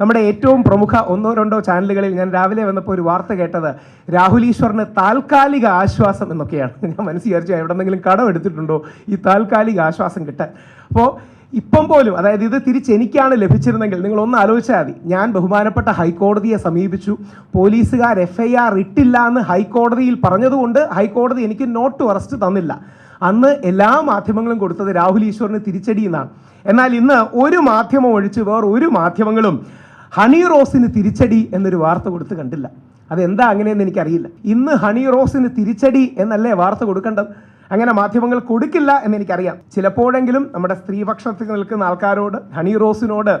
നമ്മുടെ ഏറ്റവും പ്രമുഖ ഒന്നോ രണ്ടോ ചാനലുകളിൽ ഞാൻ രാവിലെ വന്നപ്പോൾ ഒരു വാർത്ത കേട്ടത് രാഹുൽ ഈശ്വറിന് താൽക്കാലിക ആശ്വാസം എന്നൊക്കെയാണ്. ഞാൻ മനസ്സിൽ വിചാരിച്ചു എവിടെന്നെങ്കിലും കടം എടുത്തിട്ടുണ്ടോ? ഈ താൽക്കാലിക ആശ്വാസം കിട്ടാൻ. അപ്പോൾ ഇപ്പം പോലും അതായത് ഇത് തിരിച്ചെനിക്കാണ് ലഭിച്ചിരുന്നെങ്കിൽ നിങ്ങൾ ഒന്ന് ആലോചിച്ചാൽ മതി. ഞാൻ ബഹുമാനപ്പെട്ട ഹൈക്കോടതിയെ സമീപിച്ചു. പോലീസുകാർ എഫ് ഐ ആർ ഇട്ടില്ല എന്ന് ഹൈക്കോടതിയിൽ പറഞ്ഞതുകൊണ്ട് ഹൈക്കോടതി എനിക്ക് നോട്ട് അറസ്റ്റ് തന്നില്ല. അന്ന് എല്ലാ മാധ്യമങ്ങളും കൊടുത്തത് രാഹുൽ ഈശ്വറിന് തിരിച്ചടി എന്നാണ് എന്നാൽ ഇന്ന് ഒരു മാധ്യമം ഒഴിച്ച് വേറെ ഒരു മാധ്യമങ്ങളും ഹണി റോസിന് തിരിച്ചടി എന്നൊരു വാർത്ത കൊടുത്ത് കണ്ടില്ല. അതെന്താ അങ്ങനെയെന്ന് എനിക്കറിയില്ല. ഇന്ന് ഹണി റോസിന് തിരിച്ചടി എന്നല്ലേ വാർത്ത കൊടുക്കേണ്ടത്? അങ്ങനെ മാധ്യമങ്ങൾ കൊടുക്കില്ല എന്ന് എനിക്കറിയാം. ചിലപ്പോഴെങ്കിലും നമ്മുടെ സ്ത്രീപക്ഷത്തിൽ നിൽക്കുന്ന ആൾക്കാരോട് ഹണി റോസിനോട്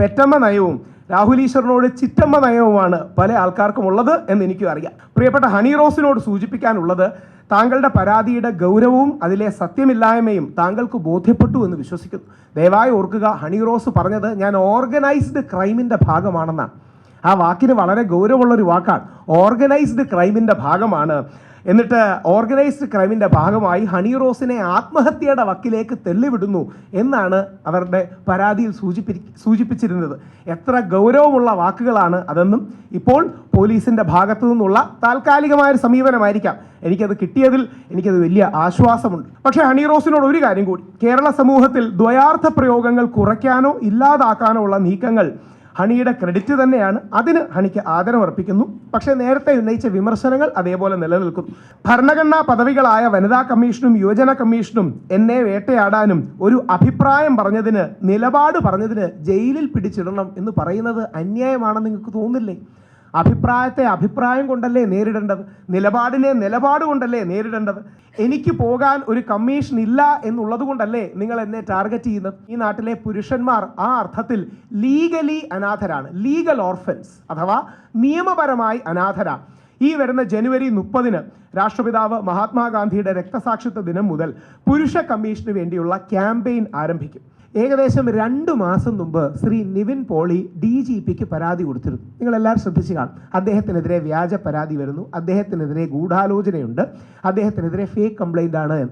പെറ്റമ്മ നയവും രാഹുൽ ഈശ്വറിനോട് ചിറ്റമ്മ നയവുമാണ് പല ആൾക്കാർക്കും ഉള്ളത് എന്ന് എനിക്കും അറിയാം. പ്രിയപ്പെട്ട ഹണി റോസിനോട് സൂചിപ്പിക്കാനുള്ളത് താങ്കളുടെ പരാതിയുടെ ഗൗരവവും അതിലെ സത്യമില്ലായ്മയും താങ്കൾക്ക് ബോധ്യപ്പെട്ടു എന്ന് വിശ്വസിക്കുന്നു. ദയവായി ഓർക്കുക ഹണി റോസ് പറഞ്ഞത് ഞാൻ ഓർഗനൈസ്ഡ് ക്രൈമിന്റെ ഭാഗമാണെന്നാണ്. ആ വാക്കിന് വളരെ ഗൗരവമുള്ളൊരു വാക്കാണ്. ഓർഗനൈസ്ഡ് ക്രൈമിന്റെ ഭാഗമാണ്. എന്നിട്ട് ഓർഗനൈസ്ഡ് ക്രൈമിന്റെ ഭാഗമായി ഹണി റോസിനെ ആത്മഹത്യയുടെ വക്കിലേക്ക് തെള്ളിവിടുന്നു എന്നാണ് അവരുടെ പരാതിയിൽ സൂചിപ്പി സൂചിപ്പിച്ചിരുന്നത്. എത്ര ഗൗരവമുള്ള വാക്കുകളാണ് അതെന്നും ഇപ്പോൾ പോലീസിന്റെ ഭാഗത്തു നിന്നുള്ള താൽക്കാലികമായ ഒരു സമീപനമായിരിക്കാം. എനിക്കത് കിട്ടിയതിൽ എനിക്കത് വലിയ ആശ്വാസമുണ്ട്. പക്ഷേ ഹണി റോസിനോട് ഒരു കാര്യം കൂടി. കേരള സമൂഹത്തിൽ ദ്വയാർത്ഥ പ്രയോഗങ്ങൾ കുറയ്ക്കാനോ ഇല്ലാതാക്കാനോ ഉള്ള നീക്കങ്ങൾ ഹണിയുടെ ക്രെഡിറ്റ് തന്നെയാണ്. അതിന് ഹണിക്ക് ആദരമർപ്പിക്കുന്നു. പക്ഷേ നേരത്തെ ഉന്നയിച്ച വിമർശനങ്ങൾ അതേപോലെ നിലനിൽക്കുന്നു ഭരണഘടനാ പദവികളായ വനിതാ കമ്മീഷനും യുവജന കമ്മീഷനും എന്നെ വേട്ടയാടാനും ഒരു അഭിപ്രായം പറഞ്ഞതിന് നിലപാട് പറഞ്ഞതിന് ജയിലിൽ പിടിച്ചിടണം എന്ന് പറയുന്നത് അന്യായമാണെന്ന് നിങ്ങൾക്ക് തോന്നില്ലേ അഭിപ്രായത്തെ അഭിപ്രായം കൊണ്ടല്ലേ നേരിടേണ്ടത്? നിലപാടിനെ നിലപാട് കൊണ്ടല്ലേ നേരിടേണ്ടത്? എനിക്ക് പോകാൻ ഒരു കമ്മീഷൻ ഇല്ല എന്നുള്ളത് കൊണ്ടല്ലേ നിങ്ങൾ എന്നെ ടാർഗറ്റ് ചെയ്യുന്നത്? ഈ നാട്ടിലെ പുരുഷന്മാർ ആ അർത്ഥത്തിൽ ലീഗലി അനാഥരാണ്. ലീഗൽ ഓർഫൻസ് അഥവാ നിയമപരമായി അനാഥരാണ് ഈ വരുന്ന ജനുവരി മുപ്പതിന് രാഷ്ട്രപിതാവ് മഹാത്മാഗാന്ധിയുടെ രക്തസാക്ഷിത്വ ദിനം മുതൽ പുരുഷ കമ്മീഷന് വേണ്ടിയുള്ള ക്യാമ്പയിൻ ആരംഭിക്കും. ഏകദേശം രണ്ട് മാസം മുമ്പ് ശ്രീ നിവിൻ പോളി ഡി ജി പിക്ക് പരാതി കൊടുത്തിരുന്നു. നിങ്ങൾ എല്ലാവരും ശ്രദ്ധിച്ചു കാണും. അദ്ദേഹത്തിനെതിരെ വ്യാജ പരാതി വരുന്നു. അദ്ദേഹത്തിനെതിരെ ഗൂഢാലോചനയുണ്ട്. അദ്ദേഹത്തിനെതിരെ ഫേക്ക് കംപ്ലൈന്റ് ആണ്.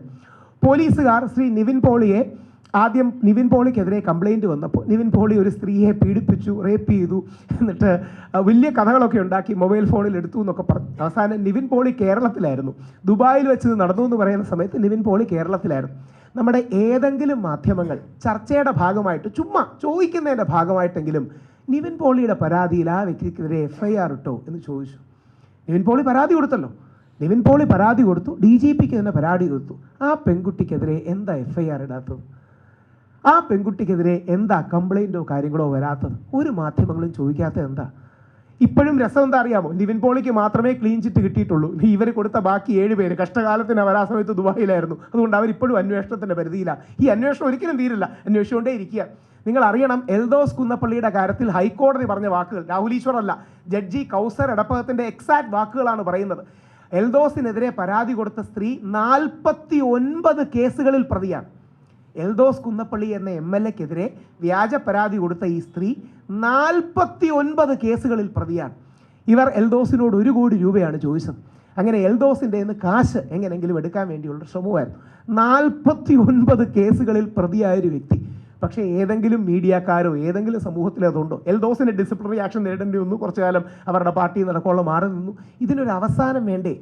പോലീസുകാർ ശ്രീ നിവിൻ പോളിയെ ആദ്യം നിവിൻ പോളിക്കെതിരെ കംപ്ലൈന്റ് വന്നപ്പോൾ നിവിൻ പോളി ഒരു സ്ത്രീയെ പീഡിപ്പിച്ചു റേപ്പ് ചെയ്തു എന്നിട്ട് വലിയ കഥകളൊക്കെ ഉണ്ടാക്കി മൊബൈൽ ഫോണിൽ എടുത്തു എന്നൊക്കെ പറഞ്ഞു അവസാനം നിവിൻ പോളി കേരളത്തിലായിരുന്നു. ദുബായിൽ വെച്ച് നടന്നു എന്ന് പറയുന്ന സമയത്ത് നിവിൻ പോളി കേരളത്തിലായിരുന്നു. നമ്മുടെ ഏതെങ്കിലും മാധ്യമങ്ങൾ ചർച്ചയുടെ ഭാഗമായിട്ട് ചുമ്മാ ചോദിക്കുന്നതിന്റെ ഭാഗമായിട്ടെങ്കിലും നിവിൻ പോളിയുടെ പരാതിയിൽ ആ വ്യക്തിക്കെതിരെ എഫ് ഐ ആർ ഇട്ടോ എന്ന് ചോദിച്ചു. നിവിൻ പോളി പരാതി കൊടുത്തല്ലോ. നിവിൻ പോളി പരാതി കൊടുത്തു ഡി ജി പിക്ക് തന്നെ പരാതി കൊടുത്തു. ആ പെൺകുട്ടിക്കെതിരെ എന്താ എഫ് ഐ ആർ ഇടാത്തത്? ആ പെൺകുട്ടിക്കെതിരെ എന്താ കംപ്ലൈന്റോ കാര്യങ്ങളോ വരാത്തത്? ഒരു മാധ്യമങ്ങളും ചോദിക്കാത്തത് എന്താ? ഇപ്പോഴും രസം എന്താ അറിയാമോ? ലിവിൻ പോളിക്ക് മാത്രമേ ക്ലീൻ ചിറ്റ് കിട്ടിയിട്ടുള്ളൂ. ഇവർ കൊടുത്ത ബാക്കി ഏഴ് പേര് കഷ്ടകാലത്തിന് അവർ ആ സമയത്ത് ദുബായിലായിരുന്നു. അതുകൊണ്ട് അവരിപ്പോഴും അന്വേഷണത്തിന്റെ പരിധിയിലാണ് ഈ അന്വേഷണം ഒരിക്കലും തീരില്ല. അന്വേഷിച്ചുകൊണ്ടേ ഇരിക്കുക. നിങ്ങൾ അറിയണം എൽദോസ് കുന്നപ്പള്ളിയുടെ കാര്യത്തിൽ ഹൈക്കോടതി പറഞ്ഞ വാക്കുകൾ രാഹുൽ ഈശ്വർ അല്ല ജഡ്ജി കൗസർ എടപ്പകത്തിന്റെ എക്സാക്ട് വാക്കുകളാണ് പറയുന്നത്. എൽദോസിനെതിരെ പരാതി കൊടുത്ത സ്ത്രീ നാൽപ്പത്തി ഒൻപത് കേസുകളിൽ പ്രതിയാണ്. എൽദോസ് കുന്നപ്പള്ളി എന്ന എം എൽ എക്കെതിരെ വ്യാജ പരാതി കൊടുത്ത ഈ സ്ത്രീ നാൽപ്പത്തി ഒൻപത് കേസുകളിൽ പ്രതിയാണ്. ഇവർ എൽദോസിനോട് ഒരു കോടി രൂപയാണ് ചോദിച്ചത്. അങ്ങനെ എൽദോസിന്റെ നിന്ന് കാശ് എങ്ങനെയെങ്കിലും എടുക്കാൻ വേണ്ടിയുള്ള ശ്രമമായിരുന്നു. നാൽപ്പത്തി ഒൻപത് കേസുകളിൽ പ്രതിയായ ഒരു വ്യക്തി. പക്ഷേ ഏതെങ്കിലും മീഡിയക്കാരോ ഏതെങ്കിലും സമൂഹത്തിലോ അതുണ്ടോ? എൽദോസിന്റെ ഡിസിപ്ലിനറി ആക്ഷൻ നേടേണ്ടി വന്നു. കുറച്ചു കാലം അവരുടെ പാർട്ടി നടക്കോളം മാറി നിന്നു. ഇതിനൊരു അവസാനം വേണ്ടേ?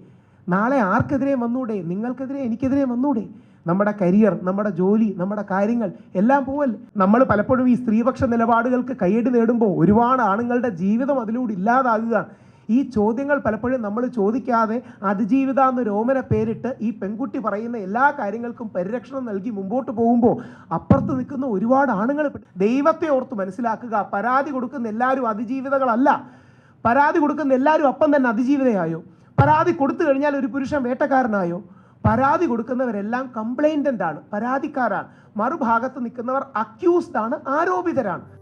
നാളെ ആർക്കെതിരെ വന്നൂടെ? നിങ്ങൾക്കെതിരെ എനിക്കെതിരെ വന്നൂടെ? നമ്മുടെ കരിയർ നമ്മുടെ ജോലി നമ്മുടെ കാര്യങ്ങൾ എല്ലാം പോവല്ലേ നമ്മൾ പലപ്പോഴും ഈ സ്ത്രീപക്ഷ നിലപാടുകൾക്ക് കൈയടി നേടുമ്പോൾ ഒരുപാട് ആണുങ്ങളുടെ ജീവിതം അതിലൂടെ ഇല്ലാതാകുക. ഈ ചോദ്യങ്ങൾ പലപ്പോഴും നമ്മൾ ചോദിക്കാതെ അതിജീവിത എന്ന് രോമന പേരിട്ട് ഈ പെൺകുട്ടി പറയുന്ന എല്ലാ കാര്യങ്ങൾക്കും പരിരക്ഷണം നൽകി മുമ്പോട്ട് പോകുമ്പോൾ അപ്പുറത്ത് നിൽക്കുന്ന ഒരുപാട് ആണുങ്ങൾ ദൈവത്തെ ഓർത്ത് മനസ്സിലാക്കുക. പരാതി കൊടുക്കുന്ന എല്ലാവരും അതിജീവിതകളല്ല. പരാതി കൊടുക്കുന്ന എല്ലാവരും അപ്പം തന്നെ അതിജീവിതയായോ? പരാതി കൊടുത്തു കഴിഞ്ഞാൽ ഒരു പുരുഷൻ വേട്ടക്കാരനായോ? പരാതി കൊടുക്കുന്നവരെല്ലാം കംപ്ലൈന്റന്റ് ആണ് പരാതിക്കാരാണ്. മറുഭാഗത്ത് നിൽക്കുന്നവർ അക്യൂസ്ഡ് ആണ് ആരോപിതരാണ്.